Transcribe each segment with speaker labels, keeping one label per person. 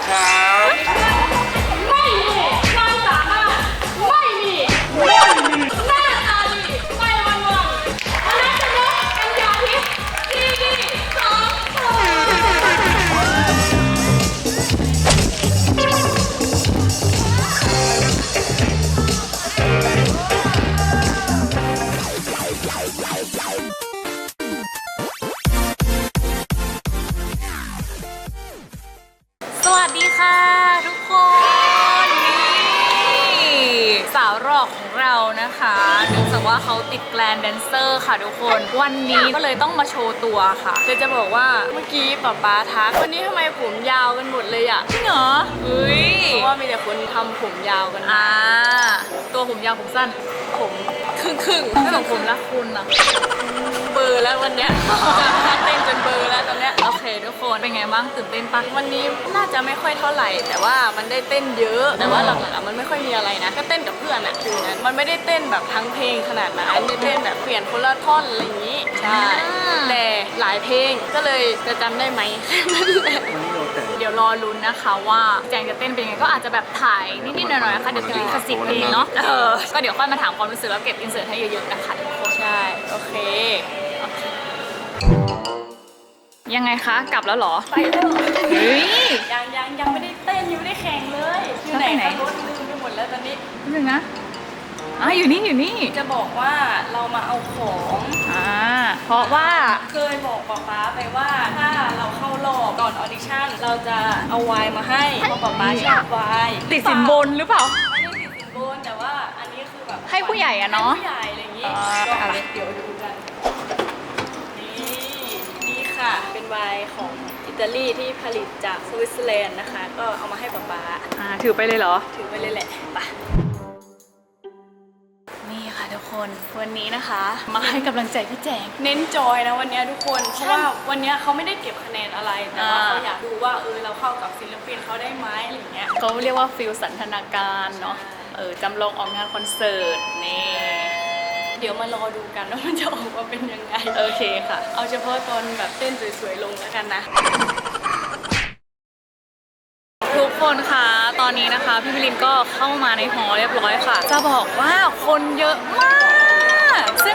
Speaker 1: นะครับ
Speaker 2: วัสดีค่ะทุกคนนี่สาวหลอกของเรานะคะเนื่องจากว่าเขาติดแกลนแดนเซอร์ค่ะทุกคน วันนี้ก็เลยต้องมาโชว์ตัวค่ะ
Speaker 3: เดี๋ยวจะบอกว่าเมื่อกี้ป๊าป๊าทักวันนี้ทำไมผมยาวกันหมดเลยอะ
Speaker 2: จริงเหรอเฮ้ย
Speaker 3: เพราะว่ามีแต่คนทำผมยาวกัน
Speaker 2: อ่าตัวผมยาวผมสั้น
Speaker 3: ผมครึ่งครึ่ง
Speaker 2: ไม่ของผมละคุณอะ
Speaker 3: เบลอร์แล้ววันเนี้ยจากเต้นจนเบลอร์แล้วตอนเนี้ย
Speaker 2: โอเคทุกคนเป็นไงบ้างตื่นเต้นปะ
Speaker 3: วันนี้น่าจะไม่ค่อยเท่าไหร่ แต่ว่ามันได้เต้นเยอะ แต่ว่าหลังๆอะมันไม่ค่อยมีอะไรนะก็เต้นกับเพื่อนอะคือนั้นมันไม่ได้เต้นแบบทั้งเพลงขนาดนั้นได้เต้นแบบเปลี่ยนคนละท่อนอะไรอย่างนี้ใช่แต่หลายเพลงก็เลยจะจำได้ไหมนั่นแหละ
Speaker 2: เดี๋ยวรอลุ้นนะคะว่าแจงจะเต้นเป็นยังไงก็อาจจะแบบถ่ายนิดๆหน่อยๆนะคะเดี๋ยวจะลิขสิทธิ์เพลงเนาะเออก็เดี๋ยวค่อยมาถามความรู้สึกแล้วเก็บอินเสิร์ตให้เยอะๆนะคะทุกคน
Speaker 3: ใช่โอเค
Speaker 2: ยังไงคะ กลับแล้วเหรอ
Speaker 3: ไปแล้ว
Speaker 2: เฮ้ย
Speaker 3: ยังยังยังไม่ได้เต้นยังไม่ได้แข่งเลยอยู่ไหน
Speaker 2: แล้วไปไหน
Speaker 3: คะรถลืมไปหมดแล้วตอนนี้
Speaker 2: นิดนึงนะอะอยู่นี่อยู่นี่
Speaker 3: จะบอกว่าเรามาเอาของ
Speaker 2: อ่า เพราะว่า
Speaker 3: เคยบอกป๊าป๊าไปว่าถ้าเราเข้ารอบก่อนออดิชั่นเราจะเอาไวน์มาให้เพราะป๊าป๊าชอบไวน์
Speaker 2: ติดสินบนหรือเปล่า
Speaker 3: ไม่ได้ติดสินบนแต่ว่าอันนี้คือแบบ
Speaker 2: ให้ผู้ใหญ่อะเนาะ
Speaker 3: ให้ผู้ใหญ่อะไรอย่างงี้
Speaker 2: อ่า
Speaker 3: ก็ไปเดี๋ยวดูกันนี่นี่ ค่ะ เป็นไวน์ของอิตาลีที่ผลิตจากสวิตเซอร์แลนด์นะคะ ก็เอามาให้ป๊าป๊า
Speaker 2: อ่าถือไปเลยเหรอ
Speaker 3: ถือไปเลยแหละไป
Speaker 2: นี่ค่ะทุกคนวันนี้นะคะ มาให้กำลังใจพี่แจง
Speaker 3: เน้นจอยนะวันเนี้ยทุกคนเพราะว่าวันเนี้ยเขาไม่ได้เก็บคะแนนอะไรแต่ว่า
Speaker 2: อ่า
Speaker 3: เขาอยากดูว่าเออเราเข้ากับศิลปินเขาได้ไหมอะไรอย่างเงี้ย
Speaker 2: เขาเรียกว่าฟิลสันทนาการเนาะเออจำลองออกงานคอนเสิร์ตนี่
Speaker 3: เดี๋ยวมารอดูกันว่ามันจะออกมาเป็นยังไง
Speaker 2: โอเคค่ะ
Speaker 3: เอาเฉพาะตอนแบบเต้นสวยๆลงแล้วกันนะ
Speaker 2: ทุกคนคะตอนนี้นะคะ พี่มิลินก็เข้ามาในหอเรียบร้อยค่ะ จะบอกว่าคนเยอะมากซึ่ง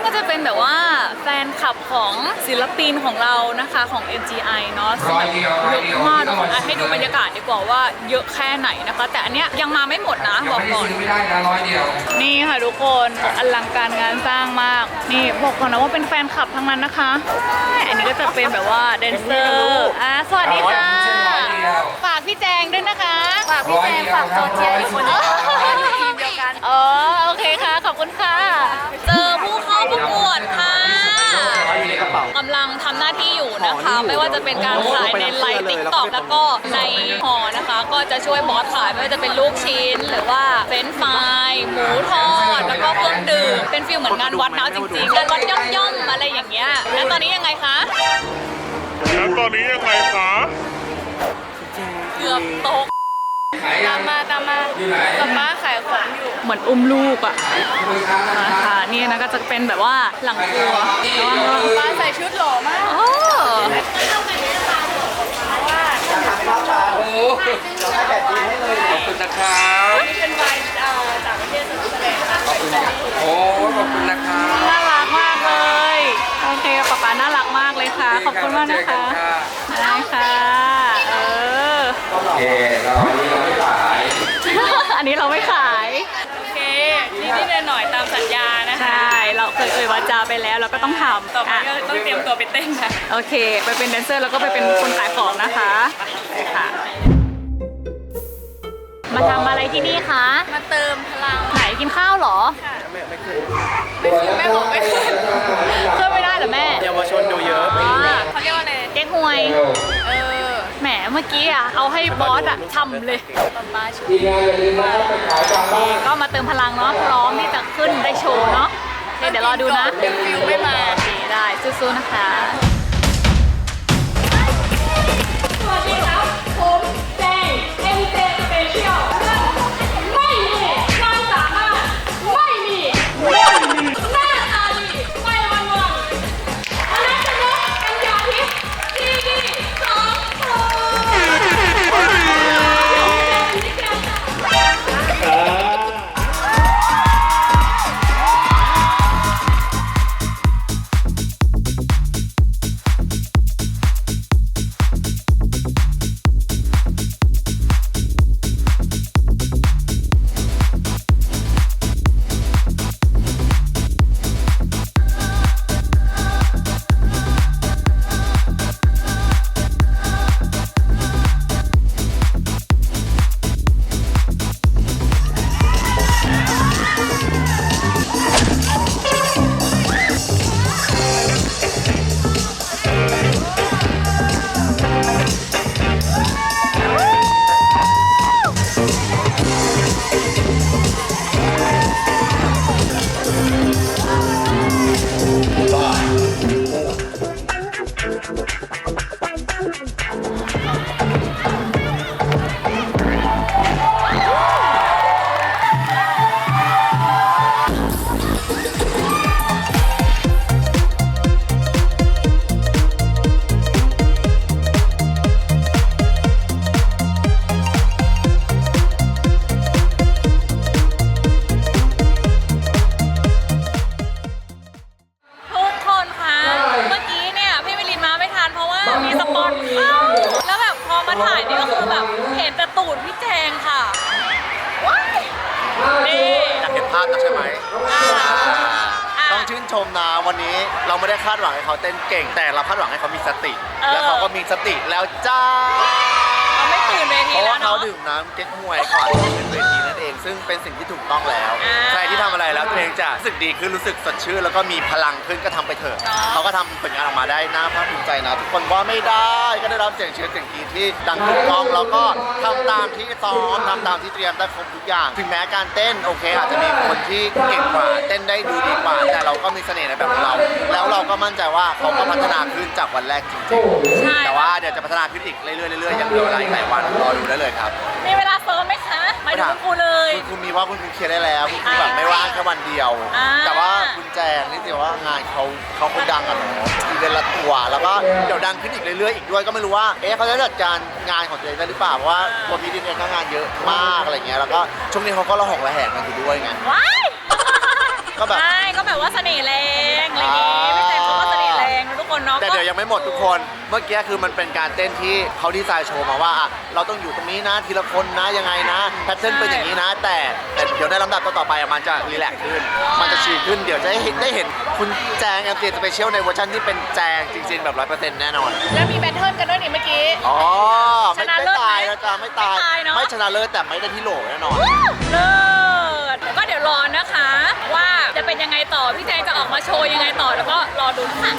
Speaker 2: ก็จะเป็นแบบว่าแฟนคลับของศิลปินของเรานะคะของ MGI เนาะซึ่งแบบเยอะมากทุกคนอะให้ดูบรรยากาศดีกว่าว่าเยอะแค่ไหนนะคะ แต่อันเนี้ยยังมาไม่หมดนะบอกก่อน
Speaker 1: ไม่ได้นะร้อยเดียว
Speaker 2: นี่ค่ะทุกคนอลังการงานสร้างมาก นี่บอกก่อนนะว่าเป็นแฟนคลับทั้งนั้นนะคะ อันนี้ก็จะเป็นแบบว่าแดนเซอร์อะสวัสดีค่ะฝากพี่แจงด้วยนะคะฝากพี่แจงฝากโซเชียลทุกคนด้วย
Speaker 3: อยู่ทีมเดียวกัน
Speaker 2: อ๋อโอเคค่ะ ขอบคุณค่ะเจอผู้เข้า ประกวดค่ะกำลังทำหน้าที่อยู่นะคะ ไม่ว่าจะเป็นการขายในไลฟ์ติ๊กต็อกแล้วก็ในหอนะคะ ก็จะช่วยบอสขายไม่ว่าจะเป็นลูกชิ้น หรือว่าเฟรนช์ฟรายหมูทอดแล้วก็เครื่องดื่มเป็นฟิลเหมือนงานวัดนะจริงๆงานวัดย่อมๆอะไรอย่างเงี้ยแล้วตอนนี้ยังไงคะ
Speaker 4: แล้วตอนนี้ยังไงคะ
Speaker 2: เกือบตก
Speaker 3: ตามมาตามมาป๊าป๊าขายของอยู่
Speaker 2: เหมือนอุ้มลูกอะนะคะนี่นะก็จะเป็นแบบว่าหลังครัวระวังระวัง
Speaker 3: ป๊าใส่ชุดหล่อมาก
Speaker 2: โอ้
Speaker 1: โอ้ขอบคุณนะครับ
Speaker 3: นี่เป็นไวน์เอ่อจากประเทศสวิตเซอร์แลนด์นะ
Speaker 1: ขอบคุณโอ้ขอบคุณนะครับ
Speaker 2: น่ารักมากเลย โอเคป๊าป๊าน่ารักมากเลยค่ะ ขอบคุณมากนะคะได้ค่ะเออ
Speaker 1: โอ เคเราอันนี้เราไม่ขาย
Speaker 2: อันนี้เราไม่ขาย
Speaker 3: โอเคนิดๆหน่อยๆตามสัญญานะคะ
Speaker 2: ใช่ เราเคยเอ่ยวาจาไปแล้วเราก็ต้องทำ
Speaker 3: ต่อไปก็
Speaker 2: อะ
Speaker 3: ต้องเตรียมตัวไปเต้นนะ
Speaker 2: โอเค ไปเป็นแดนเซอร์แล้วก็ไปเป็นคนขายของนะคะไปค่ะ มาทำอะไรที่นี่คะ
Speaker 3: มาเติมพลัง
Speaker 2: ไหนกินข้าวเหรอ
Speaker 3: ไม่ขึ้นแม่บอกไม่ขึ้น
Speaker 2: เพิ่มไม่ได้เหรอแม่
Speaker 4: เยาวชนดูเยอะ
Speaker 2: อ๋อ
Speaker 3: เขาเรียกว่าอะไร
Speaker 2: เก๊กฮวย
Speaker 3: เออ
Speaker 2: แหม เมื่อกี้อะเอาให้บอสอะทำเลย
Speaker 3: ป๊าป๊าชุด
Speaker 1: ทีมงานอย่าลืมนะไปขายตามบ้าน
Speaker 2: ก็มาเติมพลังเนาะพร้อมที่จะขึ้นได้โชว์เนาะโอเคเดี๋ยวรอดูนะ
Speaker 3: ยังฟิวไม่มา
Speaker 2: โอเคได้สู้ๆนะคะ
Speaker 5: สวัสดีครั เห็
Speaker 2: นแต่ตูดพี่แจงค่ะว้ายนี่
Speaker 1: อยากเห็นภาพนะใช่ไหม
Speaker 2: อ่าอะ
Speaker 1: ต้องชื่นชมนะวันนี้เราไม่ได้คาดหวังให้เขาเต้นเก่ง แต่เราคาดหวังให้เขามีสติ
Speaker 2: เออ
Speaker 1: แล้วเขาก็มีสติแล้วจ้า
Speaker 2: เขาไม่ตื่นเว
Speaker 1: เพ
Speaker 2: ที
Speaker 1: ราะ
Speaker 2: แล้
Speaker 1: ว่าวเขา
Speaker 2: เนาะ
Speaker 1: ดื่มน้ำเก๊กฮวยก่อน ซึ่งเป็นสิ่งที่ถูกต้องแล้ว
Speaker 2: อ่า
Speaker 1: ใครที่ทำอะไรแล้วตัวเองจะรู้สึกดีขึ้นรู้สึกสดชื่นแล้วก็มีพลังขึ้นก็ทำไปเถอะ
Speaker 2: เนาะ
Speaker 1: เขาก็ทำผลงานออกมาได้น่าภาคภูมิใจนะ ทุกคนว่าไม่ได้ก็ได้รับเสียงเชียร์เสียงกรีดที่ดังถูกต้องแล้วก็ทำตามที่ซ้อมทำตามที่เตรียมได้ครบทุกอย่าง ถึงแม้การเต้นโอเค อาจจะมีคนที่เก่งกว่าเต้นได้ดูดีกว่าแต่เราก็มีเสน่ห์ในแบบของเรา แล้วเราก็มั่นใจว่าเขาก็พัฒนาขึ้นจากวันแรกจริง
Speaker 2: ใช่
Speaker 1: ๆ แต่ว่าเดี๋ยวจะพัฒนาขึ้นอีกเรื่อยๆเรื่อยๆยังเหลือเวลาอีกหลายวันรอดูได้เลยครับ
Speaker 2: มีเวลาเซิร์ฟไหมคะหมายถึงคุณครูเลย
Speaker 1: คุณครูมีว่าคุณครูเคลียร์ได้แล้วคุณครูแบบไม่ว่างแค่วันเดียว
Speaker 2: อ่า
Speaker 1: แต่ว่าคุณแจงนี่ถือว่างานเขาเขาคนดังอะเนาะอีเวนต์ละตัวแล้วก็เดี๋ยวดังขึ้นอีกเรื่อยๆอีกด้วยก็ไม่รู้ว่าเอ๊ะเขาจะจัดการงานของตัวเองได้หรือเปล่าเพราะว่าตัวพีดินเองก็งานเยอะมากอะไรเงี้ยแล้วก็ช่วงนี้เขาก็ระหองระแหงกันอยู่ด้วยไง
Speaker 2: ว้าย
Speaker 1: ก็แบบ
Speaker 2: ใช่ก็แบบว่าเสน่ห์แรงอะไรอย่าง
Speaker 1: ยวยังไม่หมดทุกคน เมื่อกี้คือมันเป็นการเต้นที่เขาดีไซน์โชว์มาว่าอะเราต้องอยู่ตรงนี้นะทีละคนนะยังไงนะแพทเทิร์นเป็นอย่างนี้นะ แต่แต่เดี๋ยวในลำดับต่อๆไปอะมันจะรีแลกซ์ขึ้น มันจะชีขึ้นเดี๋ยวจะได้เห็นได้เห็นคุณแจงแอมเซียสเปเชียลในเวอร์ชันที่เป็นแจงจริง ๆ แบบร้อยเปอร์เซ็นต์แน่นอน
Speaker 2: แล้วมีแบทเทิลกันด้วยนี่เมื่อกี้
Speaker 1: อ๋อไม่
Speaker 2: ชนะ
Speaker 1: ไม่
Speaker 2: เลิศไหม
Speaker 1: ตายนะจ๊ะไม่ตาย
Speaker 2: ไม่ตายเนอะ
Speaker 1: ไม่ชนะเลิศแต่ไม่ได้ที่โหลแน่นอน
Speaker 2: เลิศก็เดี๋ยวรอนะคะ ว่าจะเป็นยังไงต่อ พี่แจงจะออกมาโชว์ยังไงต่อแล้วก็รอดูค่ะ